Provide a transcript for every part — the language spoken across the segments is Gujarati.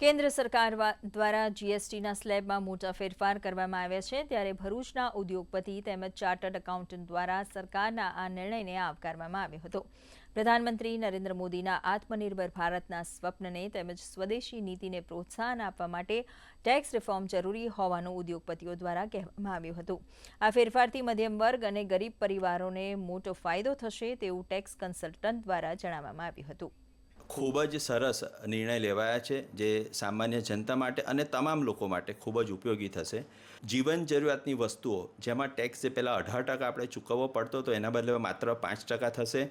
કેન્દ્ર સરકાર દ્વારા જીએસટીના સ્લેબમાં મોટા ફેરફાર કરવામાં આવ્યા છે. ત્યારે ભરૂચના ઉદ્યોગપતિ તેમજ ચાર્ટર્ડ એકાઉન્ટન્ટ દ્વારા સરકારના આ નિર્ણયને આવકારવામાં આવ્યો હતો. પ્રધાનમંત્રી નરેન્દ્ર મોદીના આત્મનિર્ભર ભારતના સ્વપ્નને તેમજ સ્વદેશી નીતિને પ્રોત્સાહન આપવા માટે ટેક્સ રિફોર્મ જરૂરી હોવાનું ઉદ્યોગપતિઓ દ્વારા કહેવામાં આવ્યું હતું. આ ફેરફારથી મધ્યમ વર્ગ અને ગરીબ પરિવારોને મોટો ફાયદો થશે તેવું ટેક્સ કન્સલ્ટન્ટ દ્વારા જણાવવામાં આવ્યું હતું. ખૂબ જ સરસ નિર્ણય લેવાયા છે, જે સામાન્ય જનતા માટે અને તમામ લોકો માટે ખૂબ જ ઉપયોગી થશે. જીવન જરૂરિયાતની વસ્તુઓ, જેમાં ટેક્સ જે પહેલાં અઢાર ટકા આપણે ચૂકવવો પડતો તો એના બદલે માત્ર પાંચ ટકા થશે.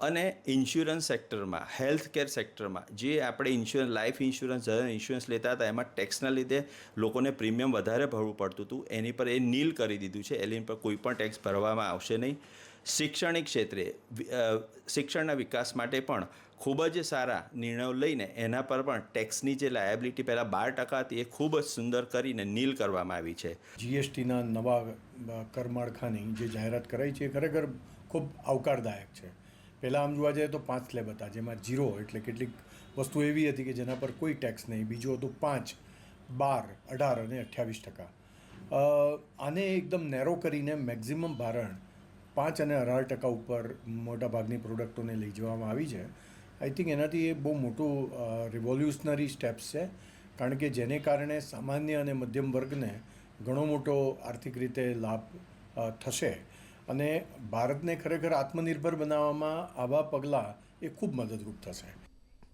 અને ઇન્સ્યોરન્સ સેક્ટરમાં હેલ્થ કેર સેક્ટરમાં જે આપણે ઇન્સ્યોરન્સ લાઈફ ઇન્સ્યોરન્સ ઇન્સ્યોરન્સ લેતા હતા, એમાં ટેક્સના લીધે લોકોને પ્રીમિયમ વધારે ભરવું પડતું હતું. એની પર એ નીલ કરી દીધું છે, એની પર કોઈ પણ ટેક્સ ભરવામાં આવશે નહીં. શૈક્ષણિક ક્ષેત્રે શિક્ષણના વિકાસ માટે પણ ખૂબ જ સારા નિર્ણયો લઈને એના પર પણ ટેક્સની જે લાયબિલિટી પહેલાં બાર ટકા હતી એ ખૂબ જ સુંદર કરીને નીલ કરવામાં આવી છે. જીએસટીના નવા કરમાળખાની જે જાહેરાત કરાઈ છે એ ખરેખર ખૂબ આવકારદાયક છે. પહેલાં આમ જોવા જઈએ તો પાંચ સ્લેબ હતા, જેમાં જીરો એટલે કેટલીક વસ્તુ એવી હતી કે જેના પર કોઈ ટેક્સ નહીં. બીજું હતું પાંચ, બાર, અઢાર અને અઠ્યાવીસ ટકા. આને એકદમ નેરો કરીને મેક્ઝિમમ ભારણ પાંચ અને અઢાર ટકા ઉપર મોટાભાગની પ્રોડક્ટોને લઈ જવામાં આવી છે. આઈ થિંક એનાથી એ બહુ મોટું રિવોલ્યુશનરી સ્ટેપ્સ છે. કારણ કે જેને કારણે સામાન્ય અને મધ્યમ વર્ગને ઘણો મોટો આર્થિક રીતે લાભ થશે. અને ભારતને ખરેખર આત્મનિર્ભર બનાવવામાં આવા પગલાં એ ખૂબ મદદરૂપ થશે.